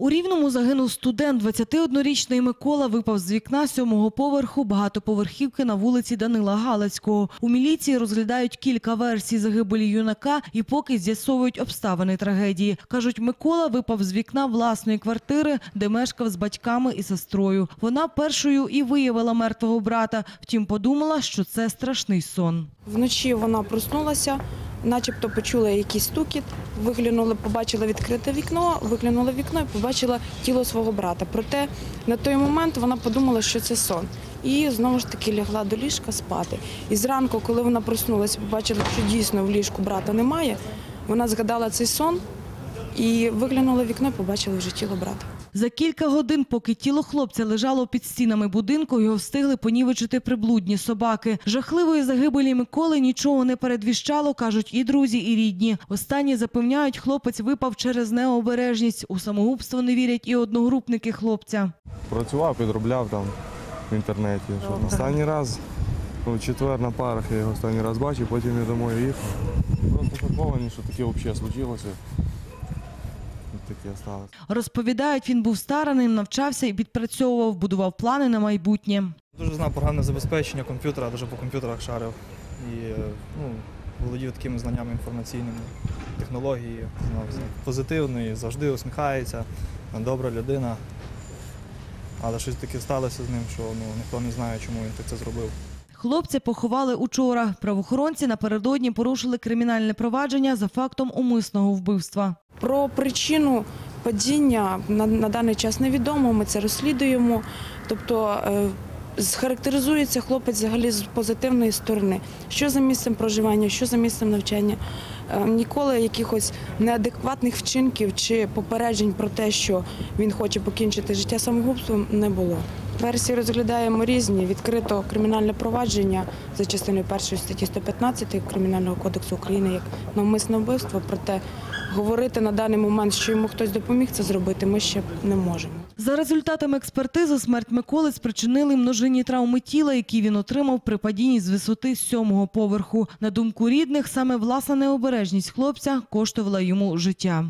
У Рівному загинув студент. 21-річний Микола випав з вікна сьомого поверху багатоповерхівки на вулиці Данила Галицького. У міліції розглядають кілька версій загибелі юнака і поки з'ясовують обставини трагедії. Кажуть, Микола випав з вікна власної квартири, де мешкав з батьками і сестрою. Вона першою і виявила мертвого брата. Втім, подумала, що це страшний сон. Вночі вона проснулася, начебто почула якийсь стукіт, виглянула, побачила відкрите вікно, виглянула вікно і побачила тіло свого брата. Проте на той момент вона подумала, що це сон. І знову ж таки лягла до ліжка спати. І зранку, коли вона проснулася, побачила, що дійсно в ліжку брата немає, вона згадала цей сон і виглянула вікно і побачила вже тіло брата. За кілька годин, поки тіло хлопця лежало під стінами будинку, його встигли понівечити приблудні собаки. Жахливої загибелі Миколи нічого не передвіщало, кажуть і друзі, і рідні. Останні запевняють, хлопець випав через необережність. У самогубство не вірять і одногрупники хлопця. Працював, підробляв там в інтернеті. Що останній раз у четвер на парах я його останній раз бачив, потім я домой їхав. Просто шоковані, що таке взагалі случилося. Таке сталося. Розповідають, він був стараним, навчався і підпрацьовував, будував плани на майбутнє. Дуже знав програмне забезпечення комп'ютера, дуже по комп'ютерах шарив. І е, ну, володів такими знаннями інформаційними, технології, знав, все. позитивний, завжди усміхається, добра людина. Але щось таке сталося з ним, що ну, ніхто не знає, чому він так це зробив. Хлопця поховали учора. Правоохоронці напередодні порушили кримінальне провадження за фактом умисного вбивства. Про причину падіння на, даний час невідомо. Ми це розслідуємо. Тобто е, схарактеризується хлопець взагалі з позитивної сторони. Що за місцем проживання, що за місцем навчання. Е, ніколи якихось неадекватних вчинків чи попереджень про те, що він хоче покінчити життя самогубством, не було. Версії розглядаємо різні. Відкрито кримінальне провадження за частиною першої статті 115 Кримінального кодексу України як навмисне вбивство. Проте говорити на даний момент, що йому хтось допоміг це зробити, ми ще не можемо. За результатами експертизи, смерть Миколи спричинили множинні травми тіла, які він отримав при падінні з висоти сьомого поверху. На думку рідних, саме власна необережність хлопця коштувала йому життя.